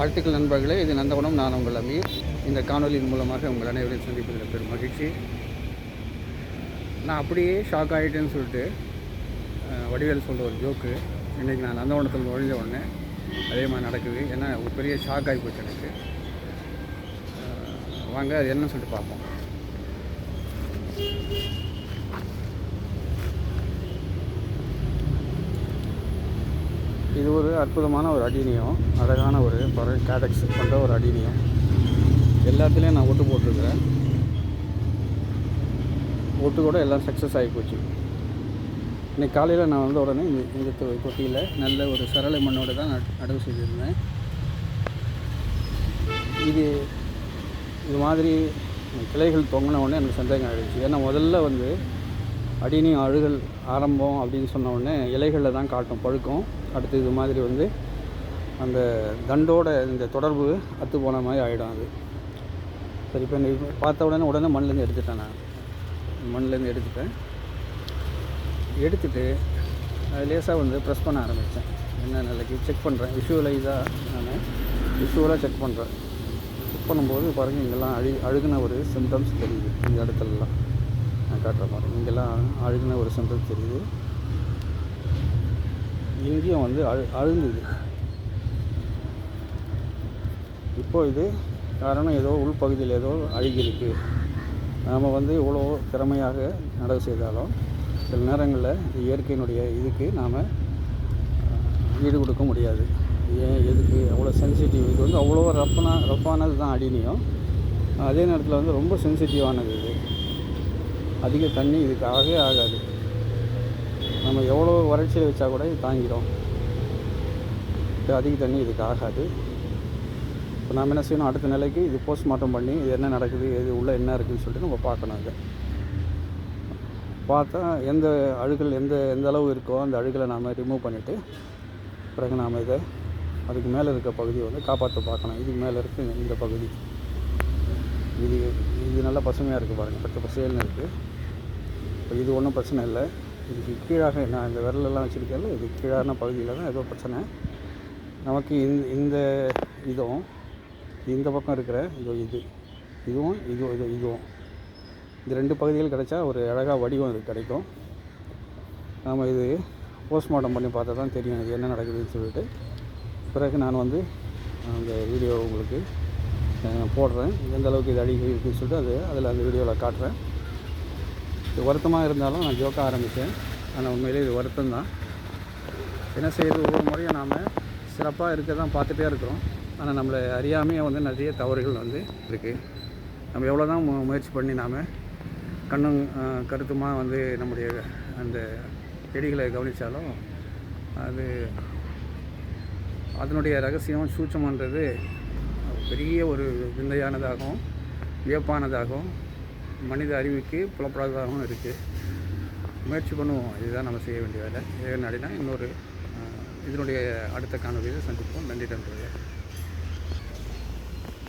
வாழ்த்துக்கள் நண்பர்களே இது நந்தவனம். நான் உங்கள் அமீர். இந்த காணொலியின் மூலமாக உங்கள் அனைவரையும் சந்திப்பதில் பெரும் மகிழ்ச்சி. நான் அப்படியே ஷாக் ஆகிட்டேன்னு சொல்லிட்டு வடிவேல் சொல்கிற ஒரு ஜோக்கு இன்றைக்கி நான் நந்தவனத்தில் நுழைஞ்ச உடனே அதே மாதிரி நடக்குது. ஏன்னா ஒரு பெரிய ஷாக் ஆகி போச்சு எனக்கு. வாங்க அது என்னன்னு சொல்லிட்டு பார்ப்போம். இது ஒரு அற்புதமான ஒரு அடினியம் அழகான ஒரு பறவை கேடக்ஸ் கொண்ட ஒரு அடினியம் எல்லாத்துலேயும் நான் ஒட்டு போட்டிருக்கிறேன். ஒட்டு கூட எல்லாம் சக்ஸஸ் ஆகி போச்சு. இன்னைக்கு காலையில் நான் வந்த உடனே இந்த இந்த தொட்டியில் நல்ல ஒரு சரளை மண்ணோடு தான் நடவு செய்திருந்தேன் இது இது மாதிரி கிளைகள் தொங்கின உடனே எனக்கு சந்தேகம் ஆகிடுச்சு ஏன்னா முதல்ல வந்து அடினி அழுகல் ஆரம்பம் அப்படின்னு சொன்ன உடனே இலைகளில் தான் காட்டும் பழுக்கும். அடுத்து இது மாதிரி வந்து அந்த தண்டோட இந்த தொடர்பு அத்து போன மாதிரி ஆகிடும் அது. சரி இப்போ நீ பார்த்த உடனே உடனே மண்ணிலேருந்து எடுத்துட்டேன் நான். மண்ணிலேருந்து எடுத்துட்டேன். எடுத்துட்டு அது லேசாக வந்து ப்ரெஸ் பண்ண ஆரம்பித்தேன் என்ன நிலைக்கு செக் பண்ணுறேன் விஷுவலைஸாக நான் விஷுவலாக செக் பண்ணுறேன் செக் பண்ணும்போது பாருங்கள் இங்கெல்லாம் அழு அழுகுன ஒரு சிம்டம்ஸ் தெரியுது. இந்த இடத்துலலாம் நான் காட்டுற பாருங்கள் இங்கெல்லாம் அழுகுன ஒரு சிம்டம்ஸ் தெரியுது. இங்கேயும் வந்து அழு அழுந்துது இப்போ இது காரணம் ஏதோ உள்பகுதியில் ஏதோ அழுகியிருக்கு. நாம் வந்து இவ்வளோ திறமையாக நடவு செய்தாலும் சில நேரங்களில் இயற்கையினுடைய இதுக்கு நாம் ஈடு கொடுக்க முடியாது. ஏன் எதுக்கு? அவ்வளோ சென்சிட்டிவ் இது வந்து அவ்வளோ ரஃப்னா ரஃப்பானது தான் அடினியும் அதே நேரத்தில் வந்து ரொம்ப சென்சிட்டிவானது இது. அதிக தண்ணி இதுக்கு ஆகவே ஆகாது. நம்ம எவ்வளோ வறட்சியில் வச்சா கூட இது தாங்கிடும் இது அதிக தண்ணி இதுக்கு ஆகாது. இப்போ நாம் என்ன செய்யணும்? அடுத்த நிலைக்கு இது போஸ்ட்மார்ட்டம் பண்ணி இது என்ன நடக்குது? எது உள்ளே என்ன இருக்குதுன்னு சொல்லிட்டு நம்ம பார்க்கணும் அதை. பார்த்தா எந்த அழுகல் எந்த எந்த அளவு இருக்கோ அந்த அழுகலை நாம் ரிமூவ் பண்ணிவிட்டு பிறகு நாம் இதை அதுக்கு மேலே இருக்க பகுதியை வந்து காப்பாற்ற பார்க்கணும். இதுக்கு மேலே இருக்கு இந்த பகுதி. இது இது நல்லா பசுமையாக இருக்குது பாருங்கள் பச்சை பசேல்னு இருக்குது இப்போ இது ஒன்றும் பிரச்சனை இல்லை. இதுக்கு கீழாக நான் இந்த விரலெல்லாம் வச்சுருக்கல இது கீழான பகுதியில் தான் ஏதோ பிரச்சனை. நமக்கு இந்த இந்த இதுவும் இந்த பக்கம் இருக்கிற இதோ இது இதுவும் இது இது இதுவும். இந்த ரெண்டு பகுதிகள் கிடைச்சா ஒரு அழகாக வடிவம் இது கிடைக்கும். நாம் இது போஸ்ட்மார்ட்டம் பண்ணி பார்த்தா தான் தெரியும் இது என்ன நடக்குதுன்னு சொல்லிட்டு. பிறகு நான் வந்து அந்த வீடியோ உங்களுக்கு போடுறேன். எந்த அளவுக்கு இது அடிக்கடி இருக்குதுன்னு சொல்லிட்டு அது அதில் அந்த வீடியோவில் காட்டுறேன். இது வருத்தமாக இருந்தாலும் நான் ஜோக்க ஆரம்பித்தேன். ஆனால் உண்மையிலே இது வருத்தம் தான் என்ன செய்யுது ஒவ்வொரு முறையும் நாம் சிறப்பாக இருக்க தான் பார்த்துட்டே இருக்கிறோம். ஆனால் நம்மளை அறியாமையே வந்து நிறைய தவறுகள் வந்து இருக்குது நம்ம எவ்வளோ தான் மு- முயற்சி பண்ணி நாம் கண்ணும் கருத்துமாக வந்து நம்முடைய அந்த செடிகளை கவனித்தாலும் அது அதனுடைய ரகசியம் சூட்சமன்றது பெரிய ஒரு விந்தையானதாகவும் வியப்பானதாகவும் மனித அறிவுக்கு புலப்படாததாகவும் இருக்குது முயற்சி பண்ணுவோம். இதுதான் நம்ம செய்ய வேண்டிய வேலை. இதே நாடினா இன்னொரு இதனுடைய அடுத்த காணொலியில் சந்திப்போம். நன்றி நண்பர்களே.